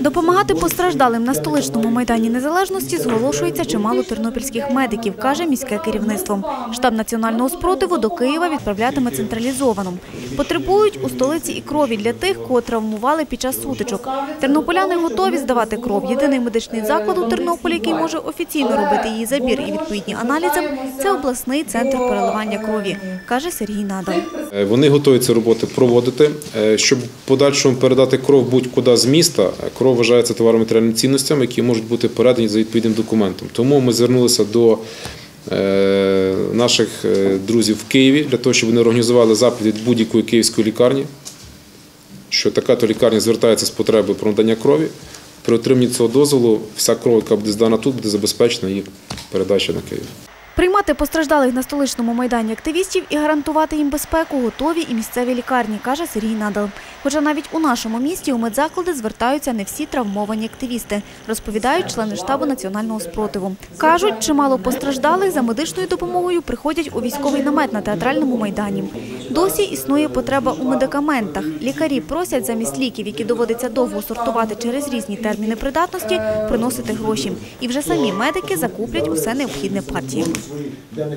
Допомагати постраждалим на столичному майдані незалежності зголошується чимало тернопільських медиків, каже міське керівництво. Штаб національного спротиву до Києва відправлятиме централізовано. Потребують у столиці і крові для тих, кого травмували під час сутичок. Тернополяни готові здавати кров. Єдиний медичний заклад у Тернополі, який може офіційно робити її забір і відповідні аналізи, це обласний центр переливання крові, каже Сергій Надал. Е, Вони готові ці роботи проводити. Е, Щоб подальшому передати кров будь-куди з міста, кров вважається товаром матеріальним цінностями, які можуть бути передані за відповідним документом. Тому ми звернулися до е, наших е, друзів в Києві для того, щоб вони організували запит від будь-якої київської лікарні, що така то лікарня звертається з потребою про надання крові. При отриманні цього дозволу вся кров, яка буде здана тут, буде забезпечена її передача на Київ. Приймати постраждалих на столичному майдані активістів і гарантувати їм безпеку готові і місцеві лікарні, каже Сергій Надал. Хоча навіть у нашому місті у медзаклади звертаються не всі травмовані активісти, розповідають члени штабу національного спротиву. Кажуть, чимало постраждалих за медичною допомогою приходять у військовий намет на театральному майдані. Досі існує потреба у медикаментах. Лікарі просять замість ліків, які доводиться довго сортувати через різні терміни придатності, приносити гроші. І вже самі медики закуплять усе необхідне партіям. obviously, then